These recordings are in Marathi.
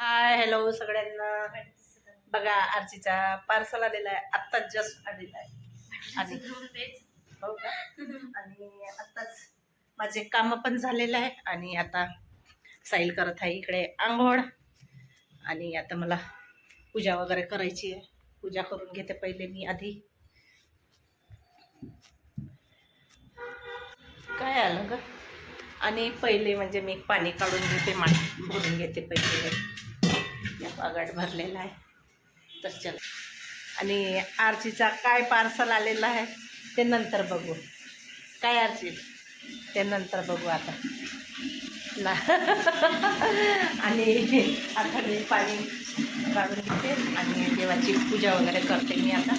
हाय हॅलो सगळ्यांना. बघा आरचीचा पार्सल आलेला आहे. आत्ताच जस्ट आलेला आहे. आणि हो का? आणि आत्ताच माझे काम पण झालेलं आहे. आणि आता साईल करत आहे इकडे आंघोळ. आणि आता मला पूजा वगैरे करायची आहे. पूजा करून घेते पहिले मी आधी. काय आलं ग? आणि पहिले म्हणजे मी पाणी काढून घेते मा भरून घेते पहिले. पागाट भरलेला आहे. तर चल. आणि आरचीचा काय पार्सल आलेला आहे ते नंतर बघू. काय आरची ते नंतर बघू आता. ना. आणि आता मी पाणी काढून घेते आणि देवाची पूजा वगैरे करते मी आता.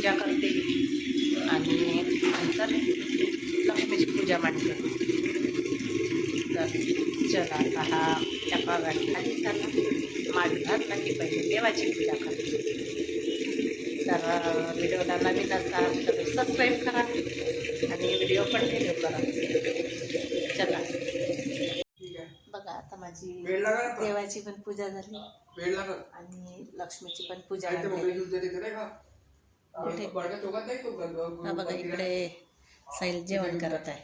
पूजा करते आणि नंतर लक्ष्मीची पूजा मांडते. तर चला आता हा त्या भागात खाली झाला माठ घातला की पहिले देवाची पूजा करते. तर व्हिडिओला नवीन असाल तर सबस्क्राईब करा आणि व्हिडिओ कंटिन्यू करा. चला. बघा आता माझी. देवाची पण पूजा झाली. आणि लक्ष्मीची पण पूजा झाली कुठे? हा बघा इकडे साईल जेवण करत आहे.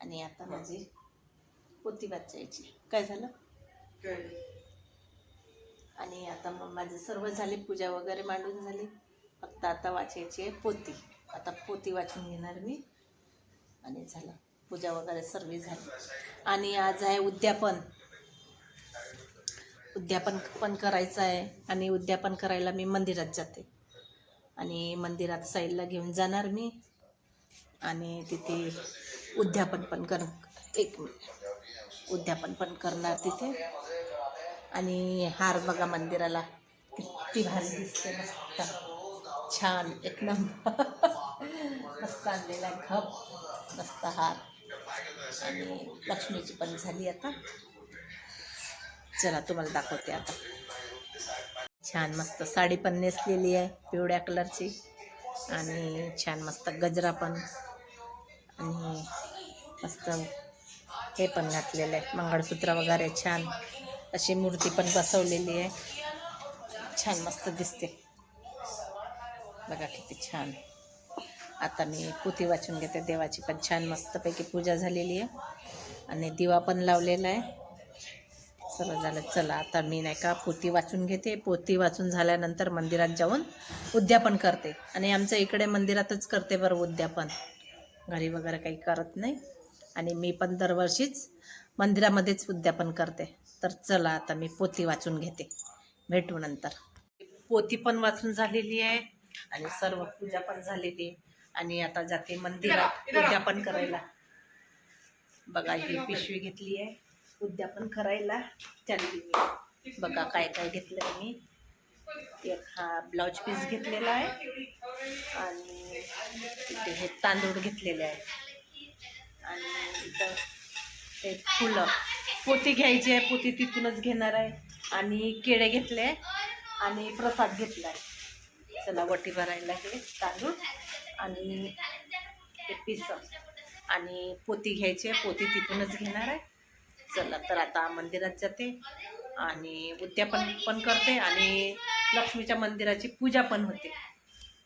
आणि आता माझी पोती वाचायची काय झालं? आणि आता मग माझं सर्व झाले पूजा वगैरे मांडून झाली. फक्त आता वाचायची आहे पोती. आता पोती वाचून घेणार मी. आणि झालं. पूजा वगैरे सर्व झाली. आणि आज आहे उद्यापन. उद्यापन पण करायचं आहे. आणि उद्यापन करायला मी मंदिरात जाते. आणि मंदिरात साईडला घेऊन जाणार मी. आणि तिथे उद्यापन पण कर एक मिनिट. उद्यापन पण करणार तिथे. आणि हार बघा मंदिराला. किती भारी दिसते. मस्त. छान. एक नंबर. मस्त आणलेला आहे खप. मस्त हार. आणि लक्ष्मीची पण झाली आता. चला तुम्हाला दाखवते आता. छान मस्त साडी पण नेसलेली आहे पिवळ्या कलरची. आणि छान मस्त गजरा पण. आणि मस्त हे पण घातलेलं आहे मंगळसूत्र वगैरे छान. अशी मूर्ती पण बसवलेली आहे. छान मस्त दिसते. बघा किती छान. आता मी पोती वाचून घेते देवाची पण छान मस्तपैकी पूजा झालेली आहे. आणि दिवा पण लावलेला आहे. सर्व झालं. चला आता मी नाही का पोथी वाचून घेते. पोथी वाचून झाल्यानंतर मंदिरात जाऊन उद्यापन करते. आणि आमच्या इकडे मंदिरातच करते बरं उद्यापन. घरी वगैरे काही करत नाही. आणि मी पण दरवर्षीच मंदिरामध्येच उद्यापन करते. तर चला आता मी पोथी वाचून घेते. भेटू नंतर. पोथी पण वाचून झालेली आहे. आणि सर्व पूजा पण झालेली. आहे आणि आता जाते मंदिरात उद्यापन करायला. बघा ही पिशवी घेतली आहे. उद्यापन करायला. चालली मी. बघा काय काय घेतलं आहे मी. एक हा ब्लाऊज पीस घेतलेला आहे. आणि इथे हे तांदूळ घेतलेले आहे आणि इथं हे फुलं. पोती घ्यायची आहे. पोती तिथूनच घेणार आहे. आणि केळे घेतले आणि प्रसाद घेतला आहे. चला वटी भरायला हे तांदूळ. आणि ते पीस. आणि पोती घ्यायची आहे. पोती तिथूनच घेणार आहे. चला तर आता मंदिरात जाते आणि उद्यापन पण करते आणि लक्ष्मीच्या मंदिराची पूजा पण होते.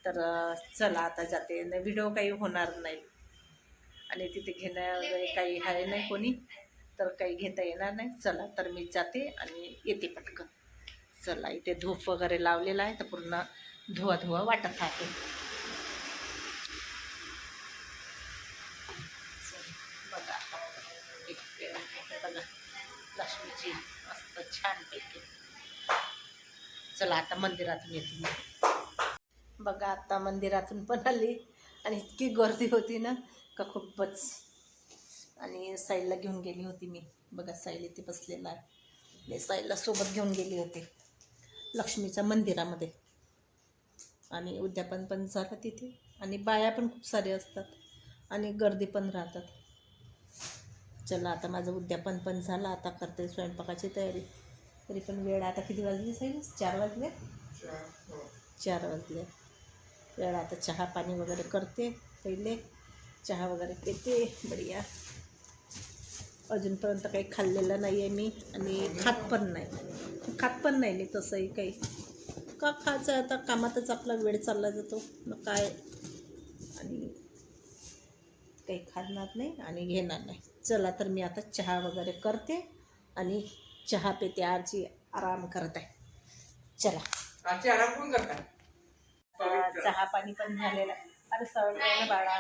तर चला आता जाते. व्हिडिओ काही होणार नाही. आणि तिथे घेण्या वगैरे काही आहे नाही कोणी तर काही घेता येणार नाही. चला तर मी जाते आणि येते पटकन. चला इथे धूप वगैरे लावलेला आहे तर पूर्ण धुवा धुवा वाटत आहे. लक्ष्मीची मस्त छान पैकी. चला आता मंदिरातून येते मी. बघा आता मंदिरातून पण आली. आणि इतकी गर्दी होती ना का खूपच. आणि साईडला घेऊन गेली होती मी. बघा साईल इथे बसलेला आहे. मी सोबत घेऊन गेली होती. लक्ष्मीच्या मंदिरामध्ये. आणि उद्यापन पण झालं तिथे. आणि बाया पण खूप सारे असतात. आणि गर्दी पण राहतात. चला आता माझं उद्यापन पण झालं आता करते स्वयंपाकाची तयारी. तरी पण वेळ आता किती वाजली साहेब चार वाजले? चार चार वाजले. वेळ आता चहा पाणी वगैरे करते पहिले. चहा वगैरे पिते बढिया. अजूनपर्यंत काही खाल्लेलं नाही आहे मी आणि खात पण नाही. खात पण नाही मी तसंही काही. का खायचं आता कामातच आपला वेळ चालला जातो. मग काय? आणि काही खाणार नाही आणि घेणार नाही. चला तर मी आता चहा वगैरे करते आणि चहा पिते आरची आराम करत आहे. चला. आजची आराम कोण करताय चहा पाणी पण झालेलं अरे सगळं बाळा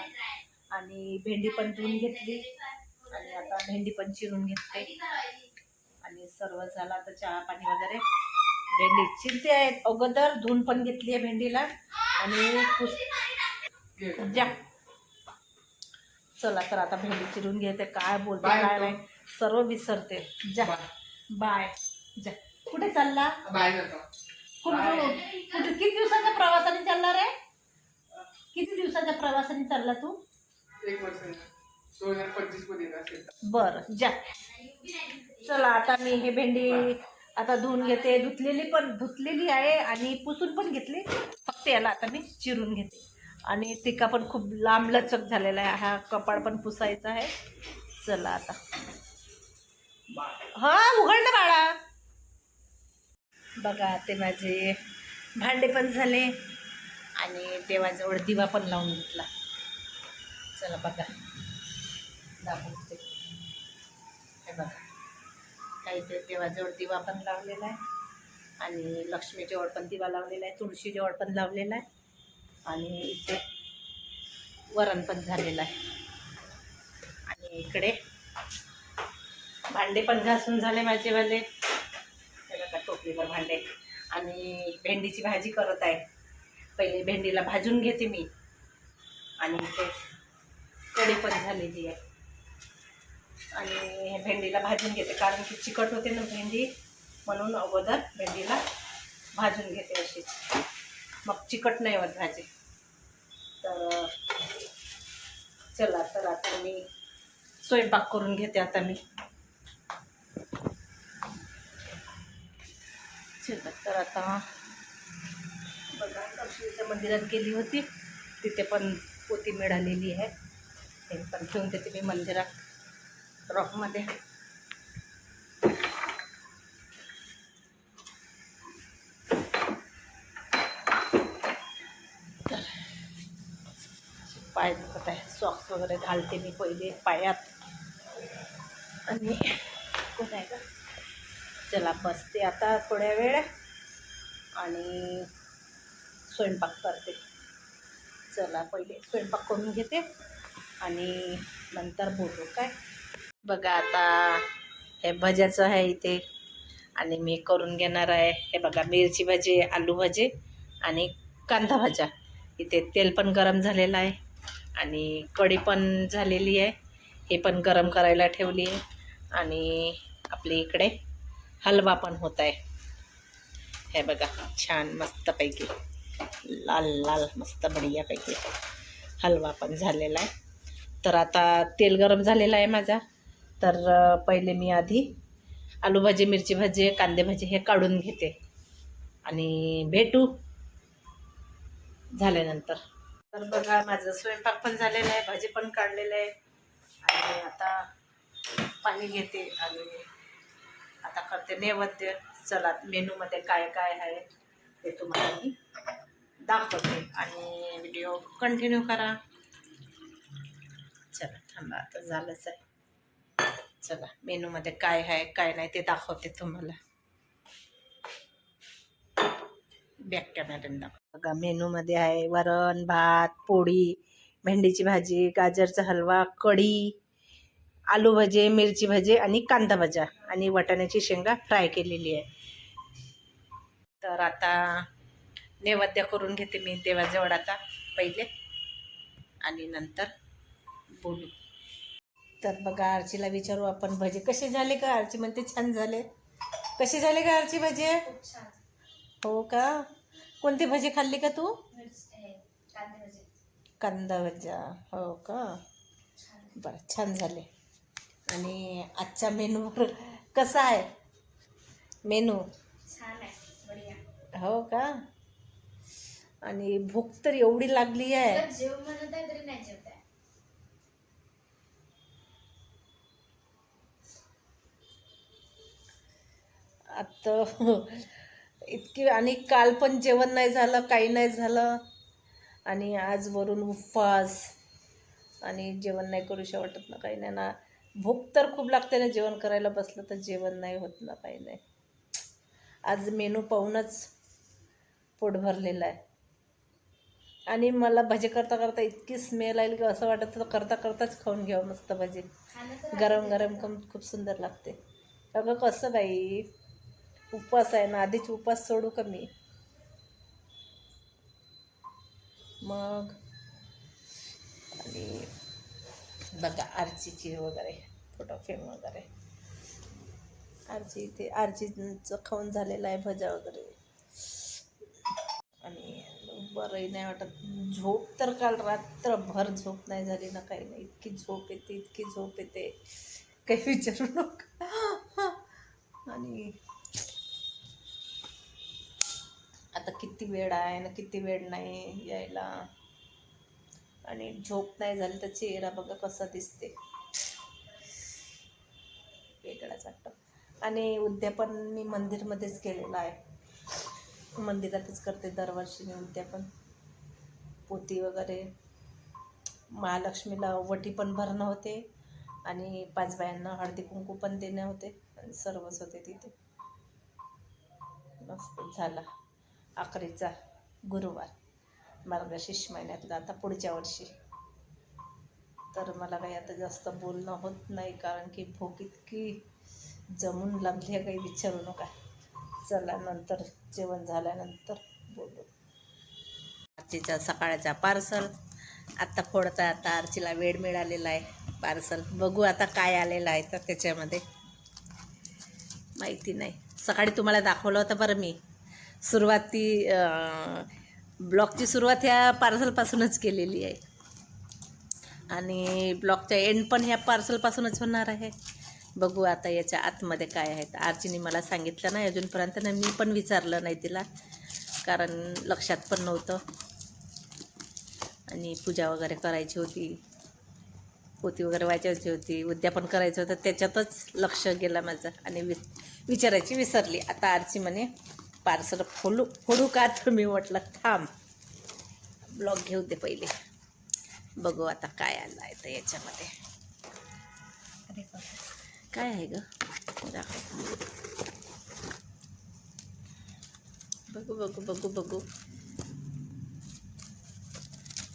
आणि भेंडी पण धुवून घेतली आणि आता भेंडी पण चिरून घेतली. आणि सर्व झालं आता चहा पाणी वगैरे. भेंडी चिरते आहेत. अगोदर धुवून पण घेतली आहे भेंडीला. आणि जा. चला तर आता भेंडी चिरून घेते. काय बोलते काय तो. नाही. सर्व विसरते. जा. बाय. जा. कुठे चालला? बाय करतो कुठं कुठे किती दिवसाच्या प्रवासाने चालला रे? किती दिवसाच्या प्रवासाने चालला तू? एक वर्ष दोन हजार पंचवीसमध्ये येत असेल. बर जा. चला आता मी हे भेंडी आता धुवून घेते. धुतलेली पण धुतलेली आहे आणि पुसून पण घेतली. फक्त याला आता मी चिरून घेते. आणि टिका पण खूप लांब लचक झालेला आहे. हा कपाळ पण पुसायचा आहे. चला आता. हा उघड ना बाळा. बघा ते माझे भांडे पण झाले आणि देवाजवळ दिवा पण लावून घेतला. चला बघा. दाखवते. हे बघा. काही ते देवाजवळ दिवा पण लावलेला आहे. आणि लक्ष्मीजवळ पण दिवा लावलेला आहे. तुळशीजवळ पण लावलेला आहे. आणि इथे वरण पण झालेलं आहे. आणि इकडे भांडे पण घासून झाले माझेवाले का टोपलीवर भांडे. आणि भेंडीची भाजी करत आहे. पहिले भेंडीला भाजून घेते मी. आणि इथे कढी पण झालेली आहे. आणि भेंडीला भाजून घेते. कारण की चिकट होते ना भेंडी म्हणून अगोदर भेंडीला भाजून घेते अशी मग चिकट नाही होत भाजी. तर चला तर आता मी स्वयंपाक करून घेते आता मी. चला तर आता बघा लक्ष्मीच्या मंदिरात गेली होती. तिथे पण पोती मिळालेली आहे. ते पण ठेवून देते मी मंदिरात रॉकमध्ये. पाय दुखत आहे. सॉक्स वगैरे घालते मी पहिले पायात. आणि कोण आहे का? चला बसते आता थोड्या वेळ आणि स्वयंपाक करते. चला पहिले स्वयंपाक करून घेते आणि नंतर बोलू काय? बघा आता हे भज्याचं आहे इथे आणि मी करून घेणार आहे. हे बघा मिरची भाजी आलू भाजी आणि कांदा भाज्या इथे तेल पण गरम झालेलं आहे. आणि कढी पण झालेली आहे. हे पण गरम करायला ठेवली आहे. आणि आपली इकडे हलवा पण होत आहे. हे बघा छान मस्तपैकी लाल लाल मस्त बढियापैकी हलवा पण झालेला आहे. तर आता तेल गरम झालेलं आहे माझा. तर पहिले मी आधी आलू भाजी मिरची भाजी कांदे भाजी हे काढून घेते. आणि भेटू झाल्यानंतर. तर बघा माझं स्वयंपाक पण झालेला आहे भाजी पण काढलेलं आहे. आणि आता पाणी घेते आणि आता करते नैवेद्य. चला मेनूमध्ये काय काय आहे ते तुम्हाला मी दाखवते आणि व्हिडिओ कंटिन्यू करा. चला थांबा आता झालंच आहे. चला मेनूमध्ये काय आहे काय नाही ते दाखवते तुम्हाला. बॅक कॅमेऱ्याने दाखव. बघा मेनूमध्ये आहे वरण भात पोळी भेंडीची भाजी गाजरचा हलवा कढी आलू भजे मिरची भजे आणि कांदा भजा आणि वाटाण्याची शेंगा फ्राय केलेली आहे. तर आता नैवेद्य करून घेते मी देवाजवळ आता पहिले. आणि नंतर बोलू. तर बघा आरचीला विचारू आपण भजे कसे झाले का? आरची म्हणते छान झाले. कसे झाले का आरची भजे? हो का? कोणते भजे खाल्ली का तू? कांदा भजा. हो का? बरं छान झाले. आणि आजच्या मेनूवर कसा आहे? मेनू? हो का? आणि भूक तर एवढी लागली आहे. आता इतकी आणि काल पण जेवण नाही झालं काही नाही झालं. आणि आज वरून उपवास. आणि जेवण नाही करूशा वाटत ना काही नाही ना. भूक तर खूप लागते ना जेवण करायला बसलं तर जेवण नाही होत ना काही नाही. आज मेनू पाहूनच पोट भरलेलं आहे. आणि मला भजी करता करता इतकी स्मेल आली की असं वाटत होतं करता करताच खाऊन घ्यावं मस्त भजी. गरम गरम कम खूप सुंदर लागते. अगं कसं बाई उपवास आहे ना आधीच उपवास सोडू का मी? मग? आणि बघा आरचीची वगैरे फोटो फ्रेम वगैरे. आरची इथे आरचीचं खाऊन झालेलं आहे भजा वगैरे. आणि बरंही नाही वाटत. झोप तर काल रात्रभर झोप नाही झाली ना काही नाही. इतकी झोप येते इतकी झोप येते. काही विचारू नका. आणि आता किती वेळ आहे ना किती वेळ नाही यायला. आणि झोप नाही झाली तर चेहरा बघा कसा दिसते. वेगळाच वाटतं. आणि उद्या पण मी मंदिरमध्येच गेलेला आहे. मंदिरातच करते दरवर्षी मी उद्यापन पोती वगैरे. महालक्ष्मीला वटी पण भरणं होते. आणि पाच बायांना हळदी कुंकू पण देणे होते. आणि सर्वच होते तिथे. मस्त झाला. अकरीचा गुरुवार. मार्गशीर्ष महिन्यातला आता पुढच्या वर्षी. तर मला काही आता जास्त बोलणं होत नाही कारण की भूक इतकी जमून लागली आहे काही विचारू नका. चला नंतर जेवण झाल्यानंतर बोलू. आरचीचा सकाळचा पार्सल. आत्ता फोडता आता आरचीला वेळ मिळालेला आहे. पार्सल बघू आता काय आलेलं आहे तर त्याच्यामध्ये. माहिती नाही. सकाळी तुम्हाला दाखवलं होतं बरं मी. सुरुवाती ब्लॉगची सुरुवात ह्या पार्सलपासूनच केलेली आहे. आणि ब्लॉगच्या एंड पण ह्या पार्सलपासूनच होणार आहे. बघू आता याच्या आतमध्ये काय आहेत. तर आर्चीने मला सांगितलं नाही अजूनपर्यंत नाही मी पण विचारलं नाही तिला कारण लक्षात पण नव्हतं. आणि पूजा वगैरे करायची होती. पोती वगैरे वाचायची होती. उद्यापन करायचं होतं. त्याच्यातच लक्ष गेलं माझं. आणि वि विचारायची विसरली. आता आरची म्हणे पार्सल फोडू फोडू का तर मी म्हटलं थांब. ब्लॉग घेऊ दे पहिले. बघू आता काय आलं आहे तर याच्यामध्ये. अरे. काय आहे ग? बघू बघू बघू बघू.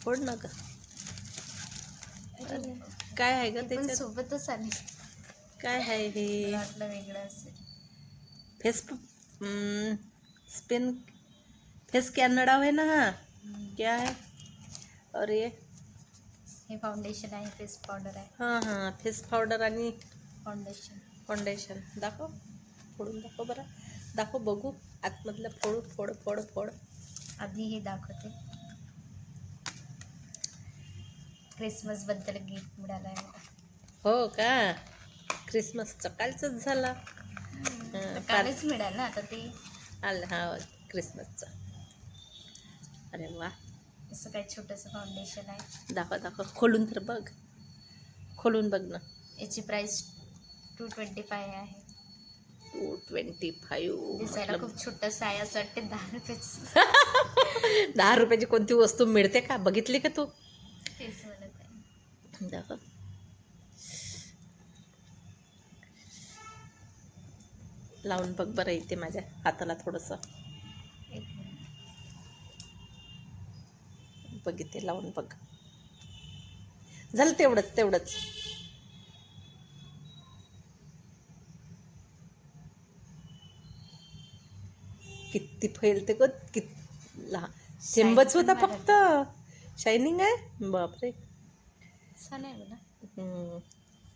फोड ना ग. काय आहे ग ते पण त्याच्यात? सोबतच आली. काय आहे हे? वाटलं वेगळं असेल. फेस स्पेन फेस कैनडा है ना हा। क्या है? और ये? हे फाउंडेशन आहे फेस पाउडर आहे हाँ। हाँ फेस पावडर आणि फाउंडेशन फाउंडेशन दाखव फोडून दाखव बरं। दाखव बघू आतमधलं फोड फोड फोड फोड। आधी हे दाखवते। क्रिसमस बद्दल गिफ्ट मिळालं आहे हो का? क्रिसमसचं कालचंच झाला। कालच मिळालं आता ते। आलं हा क्रिसमसचं. अरे वा. असं काही छोटंसं फाउंडेशन आहे? दाखव दाखव. खोलून तर बघ. खोलून बघ ना. याची प्राइस टू ट्वेंटी फाय आहे. टू ट्वेंटी दिसायला फाईव्ह खूप छोटंसं आहे असं वाटते दहा रुपयाचं. दहा रुपयाची कोणती वस्तू मिळते का? बघितली का तू? तेच म्हणत आहे. दाखव. लावून बघ बरं इथे माझ्या हाताला थोडंसं. बघ इथे लावून बघ. झालं तेवढंच तेवढंच. किती फैलते ग कित लहान थेंबच होता फक्त. शायनिंग आहे? बापरे. छान आहे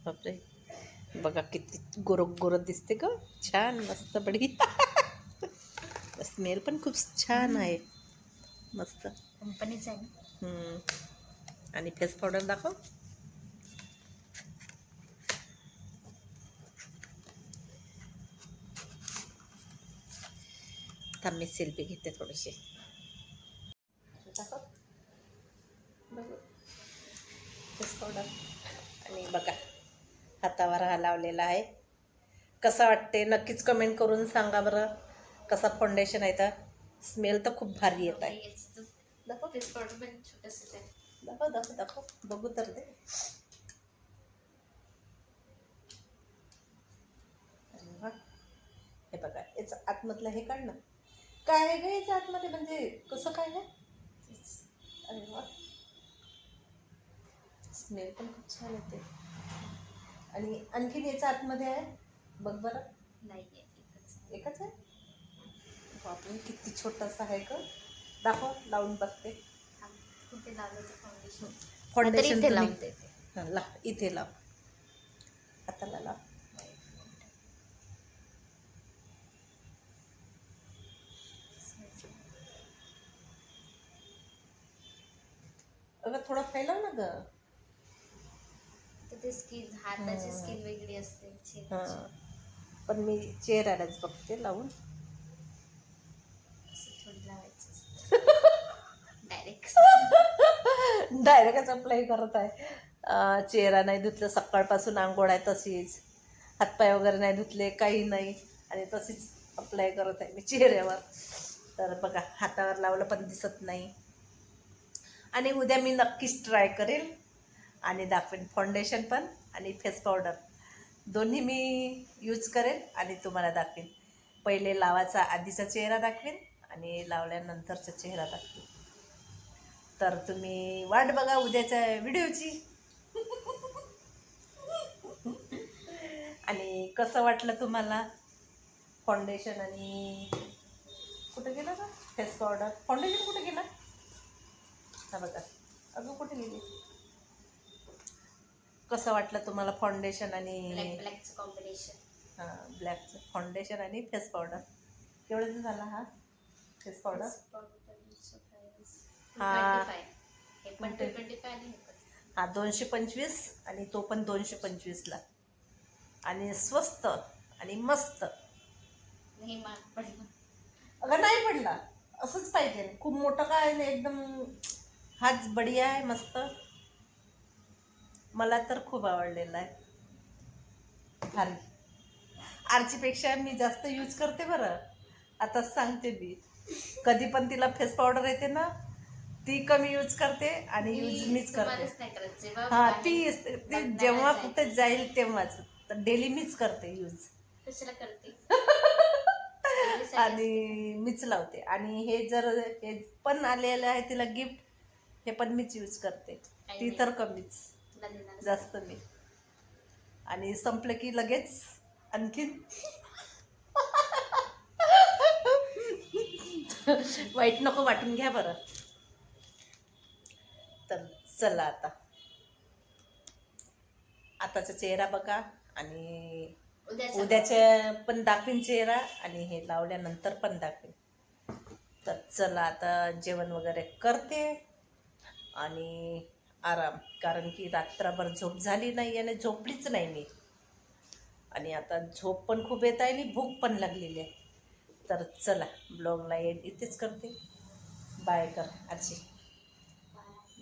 बापरे. बघा किती गोरक गोरत दिसते ग. छान मस्त बडी स्मेल पण खूप छान आहे. मस्त. कंपनीच आहे आणि फेस पावडर दाखव. थांब मी सेल्फी घेते थोडीशी. लावलेला आहे. कसा वाटते नक्कीच कमेंट करून सांगा बरं. कसा फाउंडेशन आहे तर? स्मेल तर खूप भारी येत आहे. दाखव दाखव दाखव बघू तर वा. हे बघा याचं आतमधलं हे काढ ना. काय आहे ग याच्या आतमध्ये? म्हणजे कसं काय आहे? अरे वा. स्मेल पण खूप छान येते. आणि आणखीन याच्या आतमध्ये आहे? बघ बरं. नाही एकच आहे. बापरे किती छोटासा आहे का दाखव लावून बघते. कुठे लावलं ते फाउंडेशन फाउंडेशन इथे हां ला इथे लाव. हाताला लाव. अगं थोडं फैलाव ना ग. ते स्किन हाताची. स्किन वेगळी असते हां. पण मी चेहऱ्यालाच बघते लावून. असं थोडी लावायचं असतं. डायरेक्ट डायरेक्टच अप्लाय करत आहे. अं, चेहरा नाही धुतलं सकाळपासून आंघोळ आहे तशीच. हातपाय वगैरे नाही धुतले काही नाही. आणि तशीच अप्लाय करत आहे मी चेहऱ्यावर. तर बघा हातावर लावलं पण दिसत नाही. आणि उद्या मी नक्कीच ट्राय करेल. आणि दाखवेन. फाउंडेशन पण आणि फेस पावडर दोन्ही मी यूज करेन आणि तुम्हाला दाखवेन. पहिले लावायचा आधीचा चेहरा दाखवेन आणि लावल्यानंतरचा चेहरा दाखवेन. तर तुम्ही वाट बघा उद्याच्या व्हिडिओची. आणि कसं वाटलं तुम्हाला? फाउंडेशन आणि कुठं गेलं का फेस पावडर फाउंडेशन कुठं गेलं? हा बघा. अजून कुठे कसं वाटलं तुम्हाला फाउंडेशन ब्लॅक आणि ब्लॅकचं कॉम्बिनेशन हां ब्लॅकचं फाउंडेशन आणि फेस पावडर केवढ्याचा झाला हा? फेस पावडर हा. हे पण टू ट्वेंटी फाय आणि हे पण हा दोनशे पंचवीस आणि तो पण दोनशे पंचवीसला. आणि स्वस्त आणि मस्त. नाही महाग पडलं. अगं नाही पडला. असंच पाहिजे. खूप मोठं काय नाही एकदम हाच बढिया आहे मस्त. मला तर खूप आवडलेला आहे. भारी आरचीपेक्षा मी जास्त यूज करते बरं. आताच सांगते मी. कधी पण तिला फेस पावडर येते ना ती कमी यूज करते आणि यूज मीच करते. हा ती ती जेव्हा. कुठे जाईल तेव्हाच. तर डेली मीच करते यूज करते? आणि मीच लावते. आणि हे जर हे पण आलेलं आहे तिला गिफ्ट हे पण मीच यूज करते. ती तर कमीच. जास्त मी. आणि संपलं की लगेच आणखीन वाईट नको वाटून घ्या बरं. तर चला आता. आताचा चेहरा बघा आणि उद्याचा उद्याच्या पण दाखवीन चेहरा आणि हे लावल्यानंतर पण दाखवीन. तर चला आता जेवण वगैरे करते आणि आराम. कारण की रात्रभर झोप झाली नाही आणि झोपलीच नाही मी. आणि आता झोप पण खूप येत आहे आणि भूक पण लागलेली आहे. तर चला ब्लॉगला एड इथेच करते. बाय कर आजी.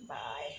बाय